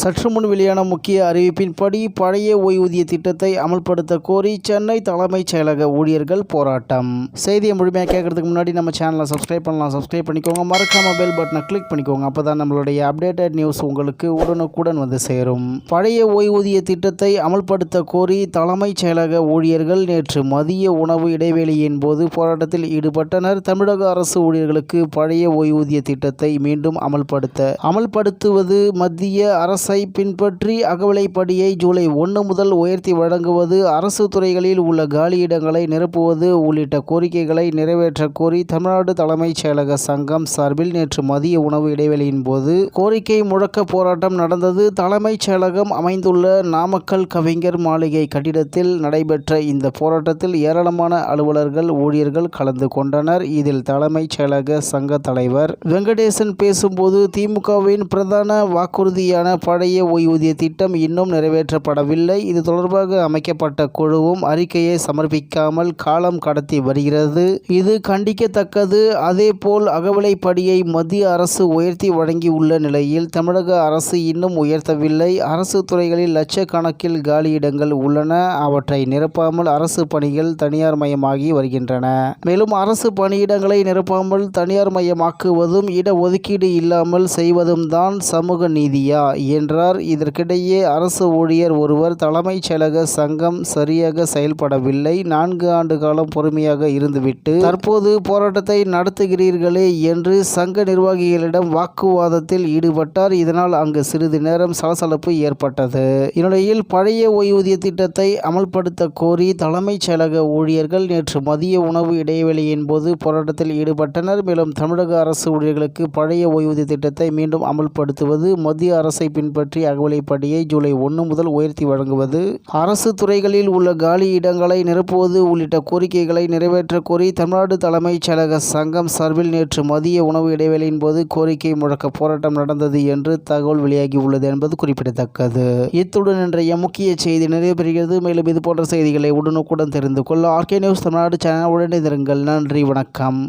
சற்று முன் வெளியான முக்கிய அறிவிப்பின்படி பழைய ஓய்வூதிய திட்டத்தை அமல்படுத்த கோரி சென்னை தலைமைச் செயலக ஊழியர்கள் போராட்டம். செய்தியை முழுமையாக கேட்கறதுக்கு முன்னாடி நம்ம சேனலை சப்ஸ்கிரைப் பண்ணலாம். சப்ஸ்கிரைப் பண்ணிக்கோங்க. மறக்காம பெல் பட்டனை கிளிக் பண்ணிக்கோங்க. அப்போ தான் நம்மளுடைய அப்டேட்டட் நியூஸ் உங்களுக்கு உடனுக்குடன் வந்து சேரும். பழைய ஓய்வூதிய திட்டத்தை அமல்படுத்த கோரி தலைமைச் செயலக ஊழியர்கள் நேற்று மதிய உணவு இடைவேளையின் போது போராட்டத்தில் ஈடுபட்டனர். தமிழக அரசு ஊழியர்களுக்கு பழைய ஓய்வூதிய திட்டத்தை மீண்டும் அமல்படுத்த அமல்படுத்துவது மத்திய அரசு பின்பற்றி அகவிலைப்படியை ஜூலை ஒன்று முதல் உயர்த்தி வழங்குவது அரசு துறைகளில் உள்ள காலியிடங்களை நிரப்புவது உள்ளிட்ட கோரிக்கைகளை நிறைவேற்ற கோரி தமிழ்நாடு தலைமைச் செயலக சங்கம் சார்பில் நேற்று மதிய உணவு இடைவெளியின் போது கோரிக்கை முழக்க போராட்டம் நடந்தது. தலைமைச் செயலகம் அமைந்துள்ள நாமக்கல் கவிஞர் மாளிகை கட்டிடத்தில் நடைபெற்ற இந்த போராட்டத்தில் ஏராளமான அலுவலர்கள் ஊழியர்கள் கலந்து கொண்டனர். இதில் தலைமைச் செயலக சங்க தலைவர் வெங்கடேசன் பேசும்போது திமுகவின் பிரதான வாக்குறுதியான பழைய ஓய்வூதிய திட்டம் இன்னும் நிறைவேற்றப்படவில்லை. இது தொடர்பாக அமைக்கப்பட்ட குழுவும் அறிக்கையை சமர்ப்பிக்காமல் காலம் கடத்தி வருகிறது. இது கண்டிக்கத்தக்கது. அதேபோல் அகவிலைப்படியை மத்திய அரசு உயர்த்தி வழங்கியுள்ள நிலையில் தமிழக அரசு இன்னும் உயர்த்தவில்லை. அரசு துறைகளில் லட்சக்கணக்கில் காலியிடங்கள் உள்ளன. அவற்றை நிரப்பாமல் அரசு பணிகள் தனியார் மயமாகி வருகின்றன. மேலும் அரசு பணியிடங்களை நிரப்பாமல் தனியார் மயமாக்குவதும் இட ஒதுக்கீடு இல்லாமல் செய்வதும் தான் சமூக நீதியா என்றார். இதற்கிடையே அரசு ஊழியர் ஒருவர் தலைமைச் செயலக சங்கம் சரியாக செயல்படவில்லை. நான்கு ஆண்டு காலம் பொறுமையாக இருந்துவிட்டு தற்போது போராட்டத்தை நடத்துகிறீர்களே என்று சங்க நிர்வாகிகளிடம் வாக்குவாதத்தில் ஈடுபட்டார். இதனால் அங்கு சிறிது நேரம் சலசலப்பு ஏற்பட்டது. இந்நிலையில் பழைய ஓய்வூதிய திட்டத்தை அமல்படுத்த கோரி தலைமைச் செயலக ஊழியர்கள் நேற்று மதிய உணவு இடைவெளியின் போது போராட்டத்தில் ஈடுபட்டனர். மேலும் தமிழக அரசு ஊழியர்களுக்கு பழைய ஓய்வூதிய திட்டத்தை மீண்டும் அமல்படுத்துவது மத்திய அரசை பின் பின்பற்றி அகவிலைப்படியை ஜூலை ஒன்று முதல் உயர்த்தி வழங்குவது. அரசு துறைகளில் உள்ள காலி இடங்களை நிரப்புவது உள்ளிட்ட கோரிக்கைகளை நிறைவேற்ற கோரி தமிழ்நாடு தலைமைச் செயலக சங்கம் சார்பில் நேற்று மதிய உணவு இடைவேளையின் போது கோரிக்கை முழக்க போராட்டம் நடந்தது என்று தகவல் வெளியாகியுள்ளது என்பது குறிப்பிடத்தக்கது. இத்துடன் இன்றைய முக்கிய செய்தி நிறைவு பெறுகிறது மேலும் இது போன்ற செய்திகளை உடனுக்குடன் தெரிந்து கொள்ள ஆர்கே நியூஸ் தமிழ்நாடு சேனல் உடனே நன்றி வணக்கம்.